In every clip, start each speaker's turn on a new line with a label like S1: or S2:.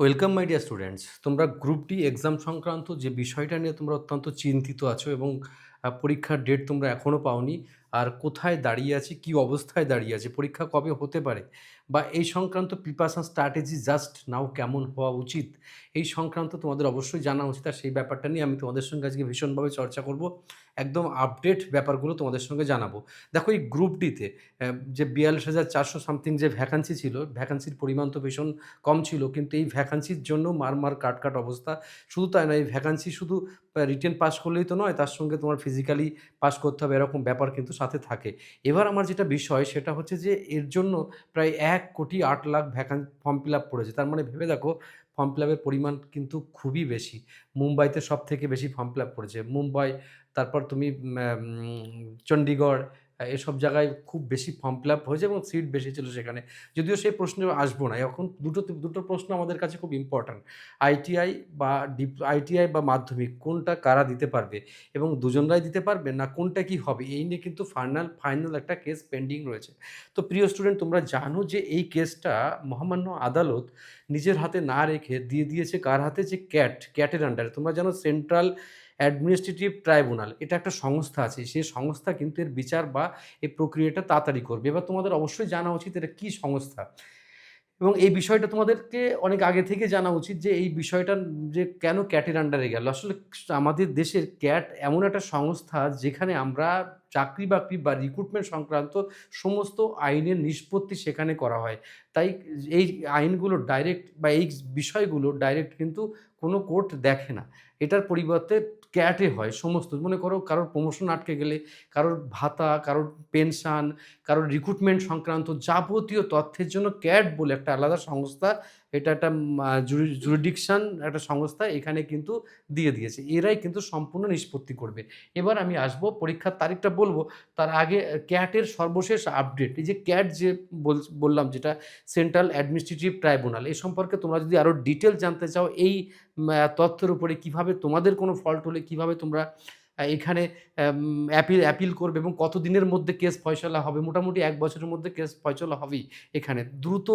S1: Welcome my dear students তোমরা group D exam সংক্রান্ত যে বিষয়টা নিয়ে তোমরা অত্যন্ত চিন্তিত আছো এবং পরীক্ষার ডেট তোমরা এখনও পাওনি আর কোথায় দাঁড়িয়ে আছে, কি অবস্থায় দাঁড়িয়ে আছে, পরীক্ষা কবে হতে পারে বা এই সংক্রান্ত প্রিপারেশন স্ট্র্যাটেজি জাস্ট নাও কেমন হওয়া উচিত, এই সংক্রান্ত তোমাদের অবশ্যই জানা উচিত আর সেই ব্যাপারটা নিয়ে আমি তোমাদের সঙ্গে আজকে ভীষণভাবে চর্চা করব, একদম আপডেট ব্যাপারগুলো তোমাদের সঙ্গে জানাব। দেখো এই গ্রুপ ডিতে যে বিয়াল্লিশ হাজার চারশো সামথিং যে ভ্যাকান্সি ছিল ভ্যাকান্সির পরিমাণ তো ভীষণ কম ছিল কিন্তু এই ভ্যাকান্সির জন্য মার মার কাট কাট অবস্থা, শুধু তাই নয়, এই ভ্যাকান্সি শুধু রিটেন পাস করলেই তো নয়, তার সঙ্গে তোমার ফিজিক্যালি পাস করতে হবে, এরকম ব্যাপার কিন্তু সাথে থাকে। এবার আমার যেটা বিষয় সেটা হচ্ছে যে এর জন্য প্রায় এক কোটি আট লাখ ভ্যাকান ফর্ম ফিল আপ পড়েছে। তার মানে ভেবে দেখো ফর্ম ফিল আপের পরিমাণ কিন্তু খুবই বেশি। মুম্বাইতে সব থেকে বেশি ফর্ম ফিল আপ পড়েছে। মুম্বাই, তারপর তুমি চণ্ডীগড় এসব জায়গায় খুব বেশি ফর্ম ফিল আপ হয়েছে এবং সিট বেশি ছিল সেখানে। যদিও সেই প্রশ্নে আসব না, এখন দুটো দুটো প্রশ্ন আমাদের কাছে খুব ইম্পর্ট্যান্ট আইটিআই বা ডিপ আইটিআই বা মাধ্যমিক, কোনটা কারা দিতে পারবে এবং দুজনরাই দিতে পারবে না কোনটা কি হবে? এই নিয়ে কিন্তু ফাইনাল ফাইনাল একটা কেস পেন্ডিং রয়েছে। তো প্রিয় স্টুডেন্ট তোমরা জানো যে এই কেসটা মহামান্য আদালত নিজের হাতে না রেখে দিয়ে দিয়েছে কার হাতে? যে ক্যাট ক্যাটের আন্ডারে তোমরা জানো সেন্ট্রাল অ্যাডমিনিস্ট্রেটিভ ট্রাইব্যুনাল, এটা একটা সংস্থা আছে, সেই সংস্থা কিন্তু এর বিচার বা এই প্রক্রিয়াটা তাড়াতাড়ি করবে। এবার তোমাদের অবশ্যই জানা উচিত এটা কী সংস্থা। এবং এই বিষয়টা তোমাদেরকে অনেক আগে থেকে জানা উচিত যে এই বিষয়টা যে কেন ক্যাটের আন্ডারে গেল। আসলে আমাদের দেশের ক্যাট এমন একটা সংস্থা যেখানে আমরা চাকরি বাকরি বা রিক্রুটমেন্ট সংক্রান্ত সমস্ত আইনের নিষ্পত্তি সেখানে করা হয়। তাই এই আইনগুলো ডাইরেক্ট বা এই বিষয়গুলো ডাইরেক্ট কিন্তু কোনো কোর্ট দেখে না। এটার পরিবর্তে ক্যাটে হয় সমস্ত। মনে করো কারোর প্রমোশন আটকে গেলে, কারোর ভাতা, কারোর পেনশন কারোর রিক্রুটমেন্ট সংক্রান্ত যাবতীয় তথ্যের জন্য ক্যাট বলে একটা আলাদা সংস্থা এটা একটা জুরিডিকশান একটা সংস্থা এখানে কিন্তু দিয়ে দিয়েছে। এরাই কিন্তু সম্পূর্ণ নিষ্পত্তি করবে। এবার আমি আসব, পরীক্ষার তারিখটা বলব। তার আগে ক্যাটের সর্বশেষ আপডেট এই যে ক্যাট যে বল- বললাম যেটা সেন্ট্রাল অ্যাডমিনিস্ট্রেটিভ ট্রাইব্যুনাল এই সম্পর্কে তোমরা যদি আরও ডিটেল জানতে চাও, এই তথ্যের উপরে কীভাবে তোমাদের কোনো ফল্ট হলে, কীভাবে তোমরা এখানে অ্যাপিল অ্যাপিল করবে এবং কত দিনের মধ্যে কেস ফয়সলা হবে? মোটামুটি এক বছরের মধ্যে কেস ফয়সলা হবেই এখানে। দ্রুত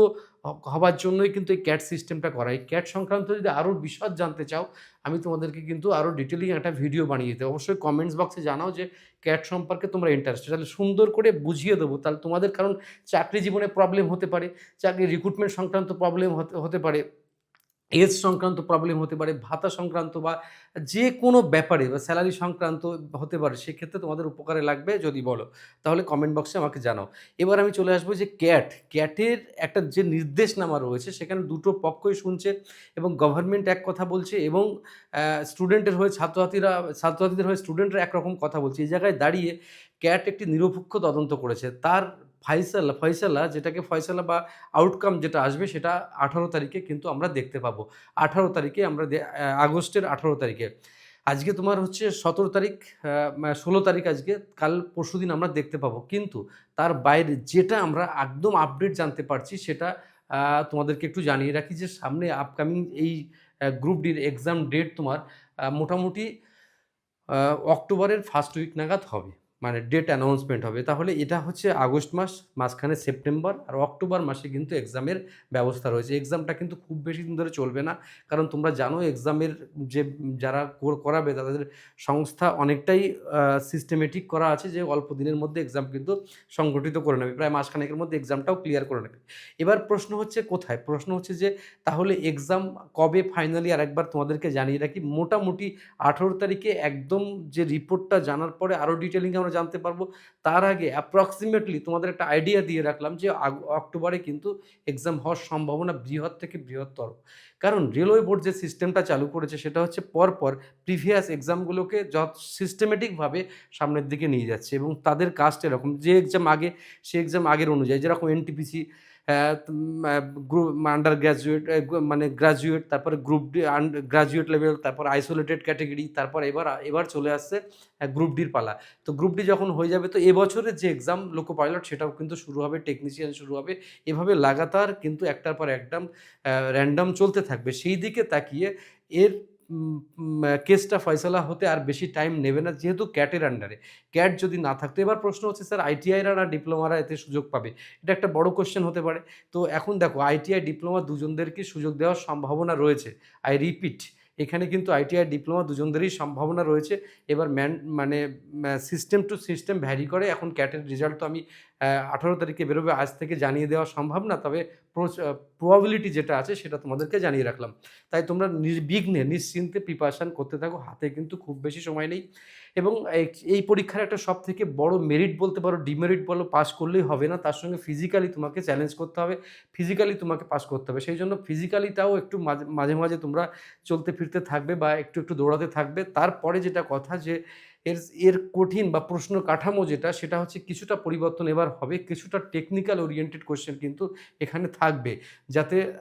S1: হবার জন্যই কিন্তু এই ক্যাট সিস্টেমটা করা। এই ক্যাট সংক্রান্ত যদি আরও বিশদ জানতে চাও, আমি তোমাদেরকে কিন্তু আরও ডিটেলিং একটা ভিডিও বানিয়ে দিতে অবশ্যই কমেন্টস বক্সে জানাও যে ক্যাট সম্পর্কে তোমরা ইন্টারেস্ট তাহলে সুন্দর করে বুঝিয়ে দেবো। তাহলে তোমাদের কারণ চাকরি জীবনে প্রবলেম হতে পারে, চাকরি রিক্রুটমেন্ট সংক্রান্ত প্রবলেম হতে হতে পারে। এজ সংক্রান্ত প্রবলেম হতে পারে, ভাতা সংক্রান্ত বা যে কোনো ব্যাপারে বা স্যালারি সংক্রান্ত হতে পারে, সেক্ষেত্রে তোমাদের উপকারে লাগবে যদি বলো। তাহলে কমেন্ট বক্সে আমাকে জানাও। এবার আমি চলে আসব যে ক্যাট ক্যাটের একটা যে নির্দেশনামা রয়েছে, সেখানে দুটো পক্ষই শুনছে এবং গভর্নমেন্ট এক কথা বলছে এবং স্টুডেন্টের হয়ে ছাত্রছাত্রীরা, ছাত্রছাত্রীদের হয়ে স্টুডেন্টরা একরকম কথা বলছে। এই জায়গায় দাঁড়িয়ে ক্যাট একটি নিরপেক্ষ তদন্ত করেছে। তার ফাইসালা ফয়সালা যেটাকে ফয়সালা বা আউটকাম যেটা আসবে সেটা আঠারো তারিখে কিন্তু আমরা দেখতে পাবো। আঠারো তারিখে আমরা আগস্টের আঠারো তারিখে। আজকে তোমার হচ্ছে সতেরো তারিখ ষোলো তারিখ আজকে, কাল পরশু দিন আমরা দেখতে পাবো। কিন্তু তার বাইরে যেটা আমরা একদম আপডেট জানতে পারছি সেটা তোমাদেরকে একটু জানিয়ে রাখি যে সামনে আপকামিং এই গ্রুপ ডির এক্সাম ডেট তোমার মোটামুটি অক্টোবরের ফার্স্ট উইক নাগাদ হবে। মানে ডেট অ্যানাউন্সমেন্ট হবে। তাহলে এটা হচ্ছে আগস্ট মাস, মাঝখানে সেপ্টেম্বর আর অক্টোবর মাসে কিন্তু এক্সামের ব্যবস্থা রয়েছে। এক্সামটা কিন্তু খুব বেশি দিন ধরে চলবে না, কারণ তোমরা জানো এক্সামের যে যারা কর- করাবে তাদের সংস্থা অনেকটাই সিস্টেমেটিক করা আছে যে অল্প দিনের মধ্যে এক্সাম কিন্তু সংগঠিত করে নেবে। প্রায় মাসখানেকের মধ্যে এক্সামটাও ক্লিয়ার করে নেবে। এবার প্রশ্ন হচ্ছে কোথায়? প্রশ্ন হচ্ছে যে তাহলে এক্সাম কবে ফাইনালি আরেকবার তোমাদেরকে জানিয়ে রাখি? মোটামুটি আঠেরো তারিখে একদম যে রিপোর্টটা জানার পরে আরও ডিটেলিং আমরা জানতে পারব। তার আগে অ্যাপ্রক্সিমেটলি তোমাদের একটা আইডিয়া দিয়ে রাখলাম যে অক্টোবরে কিন্তু এক্সাম হওয়ার সম্ভাবনা বৃহৎ থেকে বৃহত্তর। কারণ রেলওয়ে বোর্ড যে সিস্টেমটা চালু করেছে সেটা হচ্ছে পরপর প্রিভিয়াস এক্সামগুলোকে যত সিস্টেমেটিকভাবে সামনের দিকে নিয়ে যাচ্ছে এবং তাদের কাজটা এরকম। যে এক্সাম আগে, সে এক্সাম আগের অনুযায়ী, যেরকম এনটিপিসি গ্রুপ আন্ডার গ্র্যাজুয়েট মানে গ্রাজুয়েট তারপরে গ্রুপ ডি গ্রাজুয়েট লেভেল তারপর আইসোলেটেড ক্যাটেগরি তারপর এবার এবার চলে আসছে গ্রুপ ডির পালা। তো গ্রুপ ডি যখন হয়ে যাবে, তো এবছরের যে এক্সাম লোকো পাইলট সেটাও কিন্তু শুরু হবে টেকনিশিয়ান শুরু হবে। এভাবে লাগাতার কিন্তু একটার পর একদম র্যান্ডম চলতে থাকবে। সেই দিকে তাকিয়ে এর কেসটা ফয়সলা হতে আর বেশি টাইম নেবে না, যেহেতু ক্যাটের আন্ডারে ক্যাট যদি না থাকতো, এবার প্রশ্ন হচ্ছে, স্যার আইটিআইরা না ডিপ্লোমারা এতে সুযোগ পাবে? এটা একটা বড় কোশ্চেন হতে পারে। তো এখন দেখো আইটিআই ডিপ্লোমা দুজনদেরকে সুযোগ দেওয়ার সম্ভাবনা রয়েছে। আই রিপিট এখানে কিন্তু আইটিআই ডিপ্লোমা দুজনদেরই সম্ভাবনা রয়েছে। এবার ম্যান মানে সিস্টেম টু সিস্টেম ভ্যারি করে। এখন ক্যাটের রেজাল্ট তো আমি আঠারো তারিখে বেরোবে, আজ থেকে জানিয়ে দেওয়া সম্ভব না। তবে প্রবাবিলিটি যেটা আছে সেটা তোমাদেরকে জানিয়ে রাখলাম। তাই তোমরা নির্বিঘ্নে নিশ্চিন্তে প্রিপারেশান করতে থাকো। হাতে কিন্তু খুব বেশি সময় নেই। এবং এই- পরীক্ষার একটা সব থেকে বড় মেরিট বলতে পারো ডিমেরিট বলো পাস করলেই হবে না। তার সঙ্গে ফিজিক্যালি তোমাকে চ্যালেঞ্জ করতে হবে। ফিজিক্যালি তোমাকে পাস করতে হবে। সেই জন্য ফিজিক্যালিটাও একটু মাঝে মাঝে তোমরা চলতে ফিরতে থাকবে বা একটু একটু দৌড়াতে থাকবে। তারপরে যেটা কথা যে এর এর কঠিন বা প্রশ্ন কাঠামো যেটা, সেটা হচ্ছে কিছুটা পরিবর্তন এবার হবে, কিছুটা টেকনিক্যাল ওরিয়েন্টেড কোশ্চেন কিন্তু এখানে থাকবে। যাতে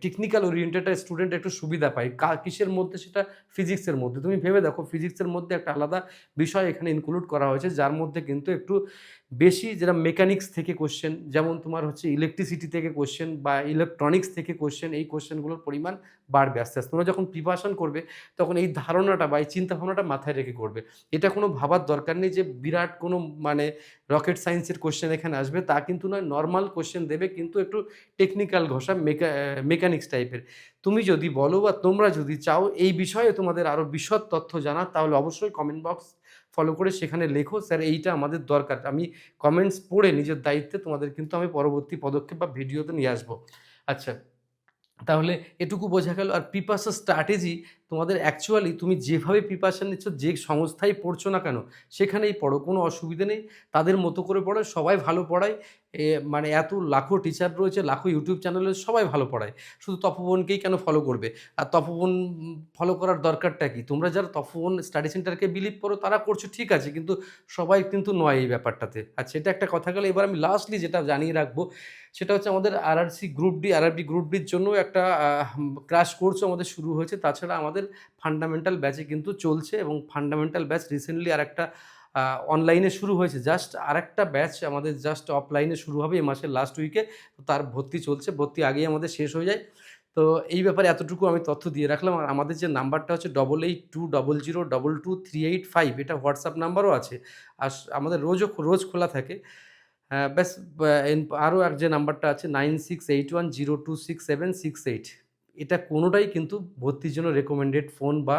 S1: টেকনিক্যাল ওরিয়েন্টেড স্টুডেন্ট একটু সুবিধা পায়। কা- কিসের মধ্যে? সেটা ফিজিক্সের মধ্যে। তুমি ভেবে দেখো ফিজিক্সের মধ্যে একটা আলাদা বিষয় এখানে ইনক্লুড করা হয়েছে, যার মধ্যে কিন্তু একটু বেশি যেটা মেকানিক্স থেকে কোশ্চেন যেমন তোমার হচ্ছে ইলেকট্রিসিটি থেকে কোশ্চেন বা ইলেকট্রনিক্স থেকে কোশ্চেন এই কোশ্চেনগুলোর পরিমাণ বাড়বে আস্তে আস্তে। তোমরা যখন প্রিপারেশন করবে, তখন এই ধারণাটা বা এই চিন্তা ভাবনাটা মাথায় রেখে করবে। এটা কোনো ভাবার দরকার নেই যে বিরাট কোনো মানে রকেট সায়েন্সের কোশ্চেন এখানে আসবে, তা কিন্তু নয় নর্মাল কোশ্চেন দেবে কিন্তু একটু টেকনিক্যাল ঘষা মেকা মেকানিক্স টাইপের তুমি যদি বলো বা তোমরা যদি চাও এই বিষয়ে তোমাদের আরও বিশদ তথ্য জানা তাহলে অবশ্যই কমেন্ট বক্স ফলো করে সেখানে লেখো, স্যার এইটা আমাদের দরকার। আমি কমেন্টস পড়ে নিজের দায়িত্বে তোমাদের কিন্তু আমি পরবর্তী পদক্ষেপ বা ভিডিওতে নিয়ে আসব। আচ্ছা তাহলে এটুকু বোঝা গেল। আর প্রিপারেশন স্ট্র্যাটেজি তোমাদের অ্যাকচুয়ালি তুমি যেভাবে প্রিপারেশন নিচ্ছ, যে সংস্থায় পড়ছো না কেন, সেখানেই পড়ো। কোনো অসুবিধে নেই। তাদের মতো করে পড়ো সবাই ভালো পড়ায়। মানে এত লাখো টিচার রয়েছে, লাখো ইউটিউব চ্যানেলে সবাই ভালো পড়ায়। শুধু তপবনকেই কেন ফলো করবে? আর তপবন ফলো করার দরকারটা কি? তোমরা যারা তপবন স্টাডি সেন্টারকে বিলিভ করো, তারা করছ, ঠিক আছে। কিন্তু সবাই কিন্তু নয় এই ব্যাপারটাতে। আচ্ছা এটা একটা কথা গেল। এবার আমি লাস্টলি যেটা জানিয়ে রাখব সেটা হচ্ছে আমাদের RRC group D RRB group ডির জন্য একটা ক্রাশ কোর্সও আমাদের শুরু হয়েছে। তাছাড়া আমাদের ফান্ডামেন্টাল ব্যাচে কিন্তু চলছে এবং ফান্ডামেন্টাল ব্যাচ রিসেন্টলি আর একটা অনলাইনে শুরু হয়েছে। জাস্ট আরেকটা ব্যাচ আমাদের জাস্ট অফলাইনে শুরু হবে এই মাসের লাস্ট উইকে তার ভর্তি চলছে, ভর্তি আগেই আমাদের শেষ হয়ে যায়। তো এই ব্যাপারে এতটুকু আমি তথ্য দিয়ে রাখলাম। আর আমাদের যে নাম্বারটা হচ্ছে double eight two double zero double two three eight five এটা হোয়াটসঅ্যাপ নাম্বারও আছে। আর আমাদের রোজও, রোজ খোলা থাকে। ব্যাস আরও এক যে নাম্বারটা আছে, nine six eight one zero two six seven six eight. এটা কোনোটাই কিন্তু ভর্তির জন্য রেকমেন্ডেড ফোন বা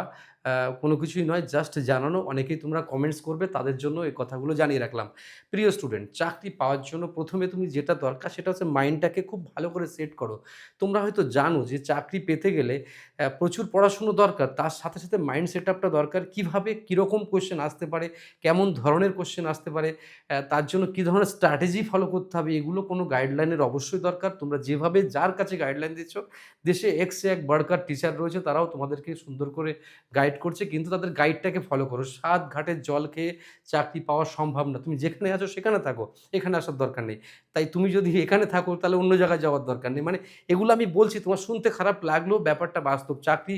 S1: কোনো কিছুই নয় জাস্ট জানানো। অনেকেই তোমরা কমেন্টস করবে, তাদের জন্য এই কথাগুলো জানিয়ে রাখলাম। প্রিয় স্টুডেন্ট চাকরি পাওয়ার জন্য প্রথমে তুমি যেটা দরকার, সেটা হচ্ছে মাইন্ডটাকে খুব ভালো করে সেট করো। তোমরা হয়তো জানো যে চাকরি পেতে গেলে প্রচুর পড়াশুনো দরকার, তার সাথে সাথে মাইন্ড সেট আপটা দরকার। কীভাবে, কীরকম কোশ্চেন আসতে পারে, কেমন ধরনের কোশ্চেন আসতে পারে তার জন্য কী ধরনের স্ট্র্যাটেজি ফলো করতে হবে, এগুলো কোনো গাইডলাইনের অবশ্যই দরকার। তোমরা যেভাবে যার কাছে গাইডলাইন দিচ্ছ, দেশে এক্স এক বাড়কার টিচার রয়েছে, তারাও তোমাদেরকে সুন্দর করে গাইড করছে, কিন্তু তাদের গাইডটাকে ফলো করো। সাত ঘাটের জল খেয়ে চাকরি পাওয়া সম্ভব না। তুমি যেখানে আছো সেখানে থাকো, এখানে আসার দরকার নেই। তাই তুমি যদি এখানে থাকো, তাহলে অন্য জায়গায় যাওয়ার দরকার নেই। মানে এগুলো আমি বলছি, তোমার শুনতে খারাপ লাগলেও ব্যাপারটা বাস্তব। চাকরি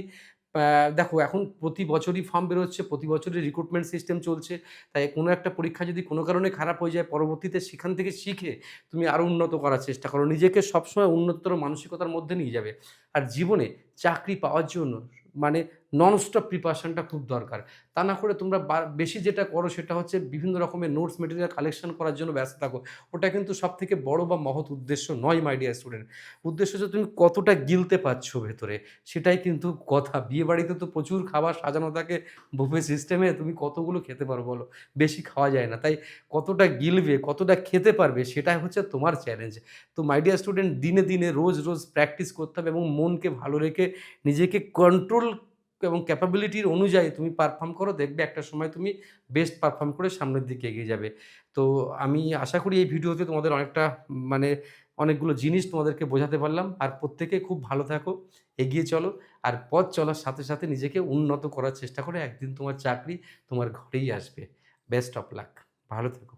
S1: দেখো এখন প্রতি বছরই ফর্ম বেরোচ্ছে, প্রতি বছরই রিক্রুটমেন্ট সিস্টেম চলছে। তাই কোনো একটা পরীক্ষা যদি কোনো কারণে খারাপ হয়ে যায়, পরবর্তীতে সেখান থেকে শিখে তুমি আরও উন্নত করার চেষ্টা করো। নিজেকে সবসময় উন্নতর মানসিকতার মধ্যে নিয়ে যাবে। আর জীবনে চাকরি পাওয়ার জন্য মানে ননস্টপ প্রিপারেশনটা খুব দরকার। তা না করে তোমরা বেশি যেটা করো সেটা হচ্ছে বিভিন্ন রকমের নোটস মেটেরিয়াল কালেকশন করার জন্য ব্যস্ত থাকো। ওটা কিন্তু সব থেকে বড় বা মহৎ উদ্দেশ্য নয় মাই ডিয়ার স্টুডেন্ট উদ্দেশ্য হচ্ছে তুমি কতটা গিলতে পারছ ভেতরে, সেটাই কিন্তু কথা। বিয়ে বাড়িতে তো প্রচুর খাবার সাজানো থাকে বুফে সিস্টেমে তুমি কতগুলো খেতে পারো বলো? বেশি খাওয়া যায় না। তাই কতটা গিলবে, কতটা খেতে পারবে সেটাই হচ্ছে তোমার চ্যালেঞ্জ তো মাই ডিয়ার স্টুডেন্ট দিনে দিনে, রোজ রোজ প্র্যাকটিস করতে হবে এবং মনকে ভালো রেখে নিজেকে কন্ট্রোল এবং ক্যাপাবিলিটির অনুযায়ী তুমি পারফর্ম করো, দেখবে একটা সময় তুমি বেস্ট পারফর্ম করে সামনের দিকে এগিয়ে যাবে। তো আমি আশা করি এই ভিডিওতে তোমাদের অনেকটা মানে অনেকগুলো জিনিস তোমাদেরকে বোঝাতে পারলাম। আর প্রত্যেকে খুব ভালো থাকো, এগিয়ে চলো। আর পথ চলার সাথে সাথে নিজেকে উন্নত করার চেষ্টা করে। একদিন তোমার চাকরি তোমার ঘরেই আসবে। বেস্ট অফ লাক ভালো থেকো।